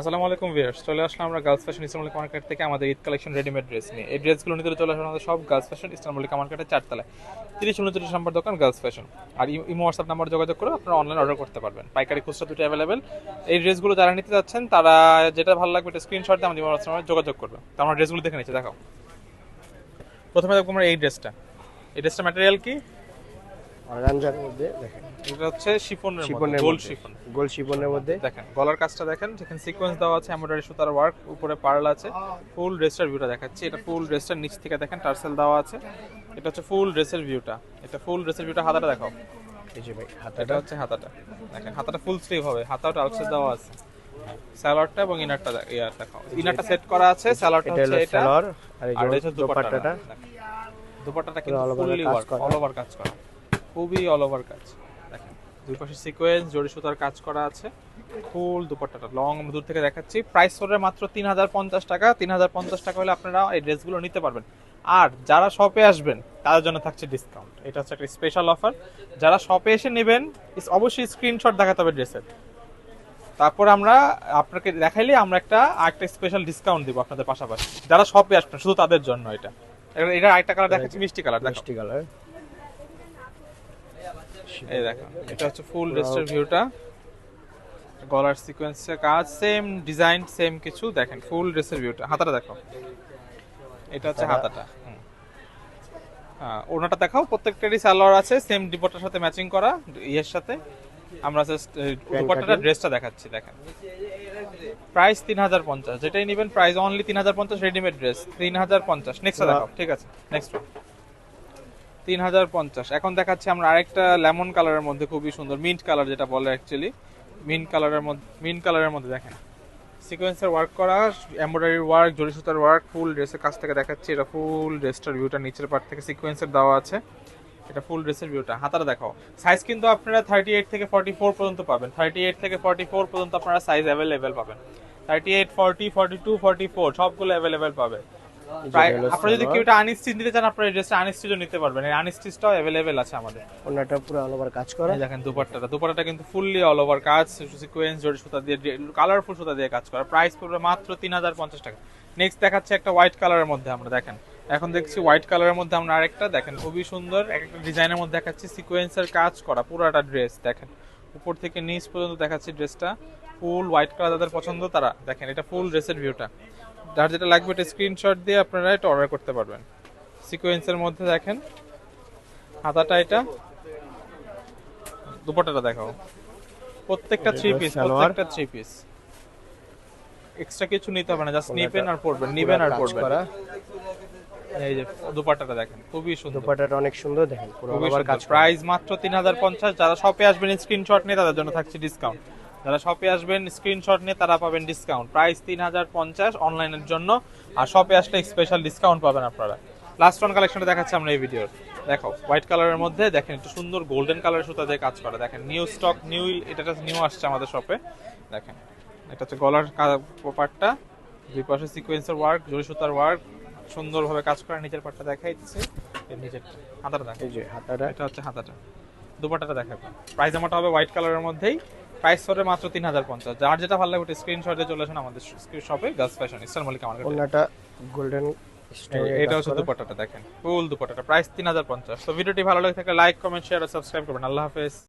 আসসালামু আলাইকুম ভিউয়ার্স, চলে আসলাম আমরা গার্লস ফ্যাশন ইসলামলিক মার্কেট থেকে আমাদের ঈদ কালেকশন রেডিমেড ড্রেস নিয়ে। এই ড্রেসগুলো নিতে চলে আসলাম আমাদের সব গার্লস ফ্যাশন ইসলামলিক মার্কেটের চারতলায়। তিরিশ উনত্রিশ নম্বর দোকান গার্লস ফ্যাশন। আর ইমো হোয়াটসঅ্যাপ নাম্বার যোগাযোগ করে আপনারা অনলাইন অর্ডার করতে পারবেন। পাইকারি খুচরা দুটো অ্যাভেলেবেল এই ড্রেসগুলো যারা নিতে যাচ্ছেন, তারা যেটা ভালো লাগবে এটা স্ক্রিনশট দিয়ে আমাদের ইমো হোয়াটসঅ্যাপে যোগাযোগ করবে তো আমরা ড্রেসগুলো দেখে নিচ্ছি, দেখাও। প্রথমে দেখব আমরা এই ড্রেসটা। এই ড্রেসটা ম্যাটেরিয়াল কি? অর্গানজার মধ্যে দেখেন। এটা হচ্ছে শিফনের শিপনের গোল শিফন। গোল শিপনের মধ্যে। দেখেন গলার কাজটা দেখেন সিকোয়েন্স দেওয়া আছে এমব্রয়ডারি সুতার ওয়ার্ক উপরে পার্ল আছে ফুল ড্রেসটার ভিউটা দেখাচ্ছি। এটা ফুল ড্রেসটার নিচ থেকে দেখেন টার্সেল দেওয়া আছে। এটা হচ্ছে ফুল ড্রেসের ভিউটা এটা ফুল ড্রেসের ভিউটা হাতাটা দেখাও। এই যে ভাই হাতাটা। হচ্ছে হাতাটা। দেখেন হাতাটা ফুল স্লিভ হবে। হাতাও টার্সেল দেওয়া আছে। স্যালাডটা এবং ইনারটা ইয়ার দেখাও। ইনারটা সেট করা আছে স্যালাডটা হচ্ছে এটা। আর এই যে এটা হচ্ছে দুপাট্টাটা। দোপাট্টাটা। দুপাট্টাটা কিন্তু ফুললি ওয়ার্ক অল ওভার কাজ করা। খুবই অল ওভার কাজ। দেখেন, দুই পাশে সিকোয়েন্স জড়ি সুতার কাজ করা আছে। ফুল দুপাট্টাটা। লং দূর থেকে দেখাচ্ছি। প্রাইস পড়বে মাত্র তিন হাজার পঞ্চাশ টাকা। তিন হাজার পঞ্চাশ টাকা হলে আপনারা এই ড্রেসগুলো নিতে পারবেন। আর যারা শপে আসবেন, তাদের জন্য থাকছে ডিসকাউন্ট এটা হচ্ছে একটা স্পেশাল অফার যারা শপে এসে নেবেন অবশ্যই স্ক্রিনশট দেখাতে হবে ড্রেসের তারপর আমরা আপনাকে দেখাইলে আমরা একটা, আরেকটা স্পেশাল ডিসকাউন্ট দিব আপনাদের পাশাপাশি। যারা শপে আসবেন, শুধু তাদের জন্য এটা। এটা- আরেকটা কালার দেখাচ্ছি, মিষ্টি কালার মিষ্টি কালার এই দেখো এটা হচ্ছে ফুল ড্রেসের ভিউটা গলার সিকোয়েন্সের কাজ সেম ডিজাইন সেম কিছু। দেখেন ফুল ড্রেসের ভিউটা হাতাটা দেখো। এটা হচ্ছে হাতাটা। হ্যাঁ ওনাটা দেখাও প্রত্যেকটারই সালোয়ার আছে সেম ডিপোটার সাথে ম্যাচিং করা ইয়ের সাথে। আমরা জাস্ট দুপাট্টাটা ড্রেসটা দেখাচ্ছি দেখেন। প্রাইস তিন হাজার পঞ্চাশ। যেটাই নেবেন প্রাইস অনলি তিন হাজার পঞ্চাশ রেডিমেড ড্রেস তিন হাজার পঞ্চাশ। নেক্সট দেখাও ঠিক আছে? নেক্সট তিন হাজার পঞ্চাশ। এখন দেখাচ্ছি আমরা আরেকটা লেমন কালারের মধ্যে খুবই সুন্দর, মিন্ট কালার যেটা বলে অ্যাকচুয়ালি মিন্ট কালারের মধ্যে, মিন্ট কালারের মধ্যে দেখেন। সিকোয়েন্সের ওয়ার্ক করা এমব্রয়ডারি ওয়ার্ক জরি সুতার ওয়ার্ক ফুল ড্রেসের কাছ থেকে দেখাচ্ছি। এটা ফুল ড্রেসটার ভিউটা নিচের পার্ট থেকে সিকোয়েন্সের দেওয়া আছে। এটা ফুল ড্রেসের ভিউটা হাতাটা দেখাও। সাইজ কিন্তু আপনারা থার্টি এইট থেকে ফর্টি ফোর পর্যন্ত পাবেন। থার্টি এইট থেকে ফর্টি ফোর পর্যন্ত আপনারা সাইজ অ্যাভেলেবেল পাবেন। Thirty eight forty forty two forty four available available পাবে। প্রায় আপনারা যদি। কেউ এটা আনস্টিচ নিতে চান আপনারা এই ড্রেসটা আনস্টিচও নিতে পারবেন। এই আনস্টিচটাও অ্যাভেলেবেল আছে আমাদের। ওনাটা পুরো অল ওভার কাজ করা। দেখেন দুপাট্টাটা। দুপাট্টাটা কিন্তু ফুললি অল ওভার কাজ সিকোয়েন্স জড়ি সুতা দিয়ে কালারফুল সুতা দিয়ে কাজ করা। প্রাইস পড়বে মাত্র তিন হাজার পঞ্চাশ টাকা। নেক্সট দেখাচ্ছে একটা হোয়াইট কালারের মধ্যে আমরা দেখেন। এখন দেখছি হোয়াইট কালারের মধ্যে আমরা আরেকটা দেখেন খুবই সুন্দর। এক একটা ডিজাইনের মধ্যে দেখাচ্ছি সিকোয়েন্সের কাজ করা পুরাটা ড্রেস দেখেন। উপর থেকে নিচ পর্যন্ত দেখাচ্ছি ড্রেসটা ফুল হোয়াইট কালার যাদের পছন্দ তারা দেখেন এটা ফুল ড্রেসের ভিউটা যার যেটা লাগবে এটা স্ক্রিনশট দিয়ে আপনারা এটা অর্ডার করতে পারবেন। সিকোয়েন্সের মধ্যে দেখেন। হাতাটা এটা। দুপাটাটা দেখাও। প্রত্যেকটা থ্রি পিস প্রত্যেকটা থ্রি পিস এক্সট্রা কিছু নিতে হবে না জাস্ট নিবেন আর পড়বেন নিবেন আর পড়বেন এই যে দুপাট্টাটা দেখেন খুবই সুন্দর। দোপাট্টাটা অনেক সুন্দর দেখেন পুরো ওভার কাজ প্রাইস মাত্র তিন হাজার পঞ্চাশ যারা শপে আসবেন স্ক্রিনশট নিয়ে তাদের জন্য থাকছে ডিসকাউন্ট যারা শপে আসবেন স্ক্রিনশট নিয়ে তারা পাবেন ডিসকাউন্ট প্রাইস তিন হাজার পঞ্চাশ অনলাইনের জন্য আর শপে আসলে স্পেশাল ডিসকাউন্ট পাবেন আপনারা। লাস্ট ওয়ান কালেকশনটা দেখাচ্ছি আমরা এই ভিডিওর দেখো হোয়াইট কালারের মধ্যে দেখেন একটু সুন্দর গোল্ডেন কালারের সুতা দিয়ে কাজ করা। দেখেন নিউ স্টক নিউ এটা নিউ আসছে আমাদের শপে দেখেন এটা হচ্ছে গলার পার্টটা দুই পাশে সিকোয়েন্সের ওয়ার্ক জরি সুতার ওয়ার্ক সুন্দরভাবে কাজ করা। নিচের পার্টটা দেখাই দিচ্ছে এর নিচেরটা হাতাটা দেখো এই যে হাতাটা। এটা হচ্ছে হাতাটা। দুপাটাটা দেখাবো। প্রাইস আমারটা হবে হোয়াইট কালারের মধ্যেই। প্রাইস পড়বে মাত্র তিন হাজার পঞ্চাশ। যার যেটা ভালো লাগবে স্ক্রিনশট দিয়ে চলে আসুন আমাদের শপে গার্লস ফ্যাশন ইস্টার মালিক আমার ওনাটা গোল্ডেন এটা হচ্ছে দুপাটাটা দেখেন। ফুল দুপাটাটা প্রাইস তিন হাজার পঞ্চাশ। তো ভিডিওটি ভালো লাগে থাকলে লাইক কমেন্ট শেয়ার আর সাবস্ক্রাইব করবেন। আল্লাহ হাফেজ।